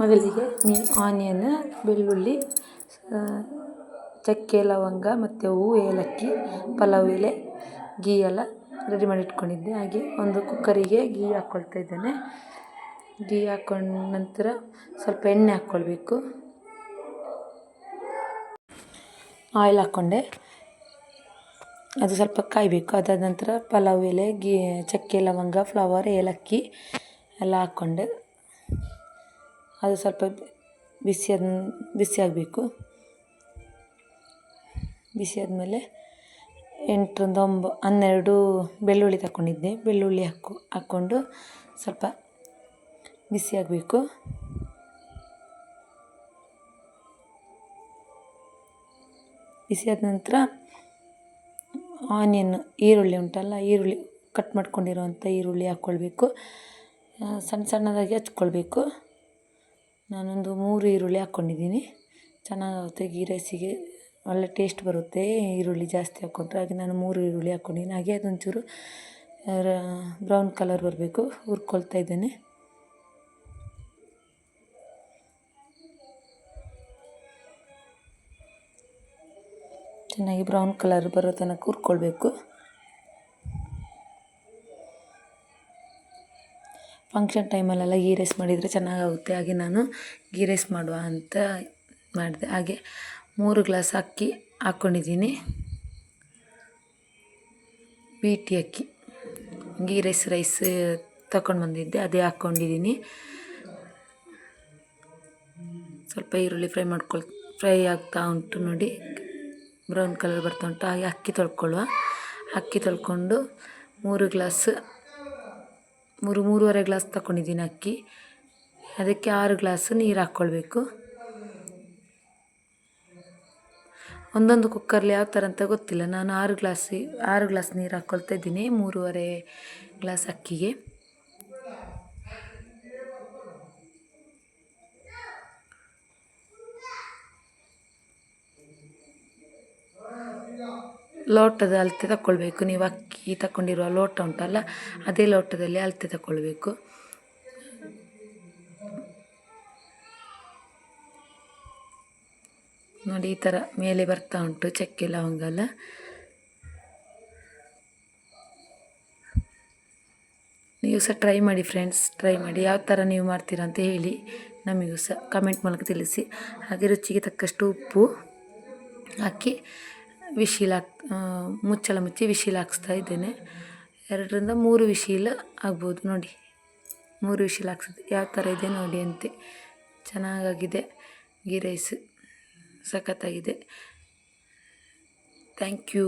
ಮೊದಲಿಗೆ ನೀ ಆನಿಯನ್, ಬೆಳ್ಳುಳ್ಳಿ ಚಕ್ಕೆ, ಲವಂಗ ಮತ್ತು ಹೂವು ಏಲಕ್ಕಿ, ಪಲಾವ್ ಎಲೆ ಗೀ ಎಲ್ಲ ರೆಡಿ ಮಾಡಿ ಇಟ್ಕೊಂಡಿದ್ದೆ. ಹಾಗೆ ಒಂದು ಕುಕ್ಕರಿಗೆ ಗೀ ಹಾಕ್ಕೊಳ್ತಾ ಇದ್ದೇನೆ. ಗೀ ಹಾಕ್ಕೊಂಡ ನಂತರ ಸ್ವಲ್ಪ ಎಣ್ಣೆ ಹಾಕ್ಕೊಳ್ಬೇಕು ಆಯಿಲ್ ಹಾಕ್ಕೊಂಡೆ ಅದು ಸ್ವಲ್ಪ ಕಾಯಬೇಕು. ಅದಾದ ನಂತರ ಪಲಾವ್ ಎಲೆ ಗೀ ಚಕ್ಕೆ, ಲವಂಗ, ಫ್ಲವರ್, ಏಲಕ್ಕಿ ಎಲ್ಲ ಹಾಕ್ಕೊಂಡೆ ಅದು ಸ್ವಲ್ಪ ಬಿಸಿ ಆದ, ಬಿಸಿ ಆಗಬೇಕು. ಬಿಸಿ ಆದಮೇಲೆ ಎಂಟರಿಂದ ಒಂಬ, ಹನ್ನೆರಡು ಬೆಳ್ಳುಳ್ಳಿ ತಗೊಂಡಿದ್ದೆ ಬೆಳ್ಳುಳ್ಳಿ ಹಾಕು, ಹಾಕ್ಕೊಂಡು ಸ್ವಲ್ಪ ಬಿಸಿ ಆಗಬೇಕು. ಬಿಸಿ ಆದ ನಂತರ ಆನಿಯನ್, ಈರುಳ್ಳಿ ಉಂಟಲ್ಲ, ಈರುಳ್ಳಿ ಕಟ್ ಮಾಡ್ಕೊಂಡಿರುವಂಥ ಈರುಳ್ಳಿ ಹಾಕ್ಕೊಳ್ಬೇಕು. ಸಣ್ಣ ಸಣ್ಣದಾಗಿ ಹಚ್ಕೊಳ್ಬೇಕು. ನಾನೊಂದು ಮೂರು ಈರುಳ್ಳಿ ಹಾಕ್ಕೊಂಡಿದ್ದೀನಿ. ಚೆನ್ನಾಗಾಗುತ್ತೆ ಗೀ ರೈಸಿಗೆ. ಒಳ್ಳೆ ಟೇಸ್ಟ್ ಬರುತ್ತೆ ಈರುಳ್ಳಿ ಜಾಸ್ತಿ ಹಾಕ್ಕೊಂಡ್ರೆ ಹಾಗೆ ನಾನು ಮೂರು ಈರುಳ್ಳಿ ಹಾಕ್ಕೊಂಡಿದ್ದೀನಿ. ಹಾಗೆ ಅದೊಂಚೂರು ಬ್ರೌನ್ ಕಲರ್ ಬರಬೇಕು. ಹುರ್ಕೊಳ್ತಾ ಇದ್ದೇನೆ. ಚೆನ್ನಾಗಿ ಬ್ರೌನ್ ಕಲರ್ ಬರೋ ತನಕ ಹುರ್ಕೊಳ್ಬೇಕು. ಫಂಕ್ಷನ್ ಟೈಮಲ್ಲೆಲ್ಲ ಗೀ ರೈಸ್ ಮಾಡಿದರೆ ಚೆನ್ನಾಗಾಗುತ್ತೆ. ಹಾಗೆ ನಾನು ಗೀ ರೈಸ್ ಮಾಡುವ ಅಂತ ಮಾಡಿದೆ. ಹಾಗೆ ಮೂರು ಗ್ಲಾಸ್ ಅಕ್ಕಿ ಹಾಕ್ಕೊಂಡಿದ್ದೀನಿ ಬೀಟಿ ಅಕ್ಕಿ. ಗೀ ರೈಸ್ ರೈಸ್ ತಗೊಂಡು ಬಂದಿದ್ದೆ. ಅದೇ ಹಾಕ್ಕೊಂಡಿದ್ದೀನಿ ಸ್ವಲ್ಪ ಈರುಳ್ಳಿ ಫ್ರೈ ಮಾಡ್ಕೊಳ್ ಫ್ರೈ ಆಗ್ತಾ ಉಂಟು ನೋಡಿ. ಬ್ರೌನ್ ಕಲರ್ ಬರ್ತಾ ಉಂಟು. ಹಾಗೆ ಅಕ್ಕಿ ತೊಳ್ಕೊಳ್ಳುವ. ಅಕ್ಕಿ ತೊಳ್ಕೊಂಡು ಮೂರು ಗ್ಲಾಸ್ ಮೂರು, ಮೂರುವರೆ ಗ್ಲಾಸ್ ತಗೊಂಡಿದ್ದೀನಿ ಅಕ್ಕಿ. ಅದಕ್ಕೆ ಆರು ಗ್ಲಾಸ್ ನೀರು ಹಾಕ್ಕೊಳ್ಬೇಕು. ಒಂದೊಂದು ಕುಕ್ಕರ್ಲಿ ಯಾವ ಥರ ಅಂತ ಗೊತ್ತಿಲ್ಲ. ನಾನು ಆರು ಗ್ಲಾಸ್ ಆರು ಗ್ಲಾಸ್ ನೀರು ಹಾಕ್ಕೊಳ್ತಾ ಇದ್ದೀನಿ, ಮೂರುವರೆ ಗ್ಲಾಸ್ ಅಕ್ಕಿಗೆ. ಲೋಟದ ಅಳತೆ ತಗೊಳ್ಬೇಕು ನೀವು ಅಕ್ಕಿ ತಗೊಂಡಿರುವ ಲೋಟ ಉಂಟಲ್ಲ, ಅದೇ ಲೋಟದಲ್ಲಿ ಅಳತೆ ತಗೊಳ್ಬೇಕು ನೋಡಿ, ಈ ಥರ ಮೇಲೆ ಬರ್ತಾ ಉಂಟು ಚಕ್ಕೆ ಲವಂಗ ಎಲ್ಲ ನೀವು ಸಹ ಟ್ರೈ ಮಾಡಿ ಫ್ರೆಂಡ್ಸ್ ಟ್ರೈ ಮಾಡಿ. ಯಾವ ಥರ ನೀವು ಮಾಡ್ತೀರಾ ಅಂತ ಹೇಳಿ ನಮಗೂ ಸಹ ಕಮೆಂಟ್ ಮೂಲಕ ತಿಳಿಸಿ. ಹಾಗೆ ರುಚಿಗೆ ತಕ್ಕಷ್ಟು ಉಪ್ಪು ಹಾಕಿ ವಿಶಿಲ್ ಹಾಕ್ ಮುಚ್ಚಳ ಮುಚ್ಚಿ ವಿಶಿಲ್ ಹಾಕ್ಸ್ತಾ ಇದ್ದೇನೆ. ಎರಡರಿಂದ ಮೂರು ವಿಶೀಲ್ ಆಗ್ಬೋದು ನೋಡಿ. ಮೂರು ವಿಶೀಲ್ ಹಾಕ್ಸಿದೆ ಯಾವ ಥರ ಇದೆ ನೋಡಿ ಅಂತೆ. ಚೆನ್ನಾಗಾಗಿದೆ. ಗೀ ರೈಸ್ ಸಖತ್ತಾಗಿದೆ. Thank you.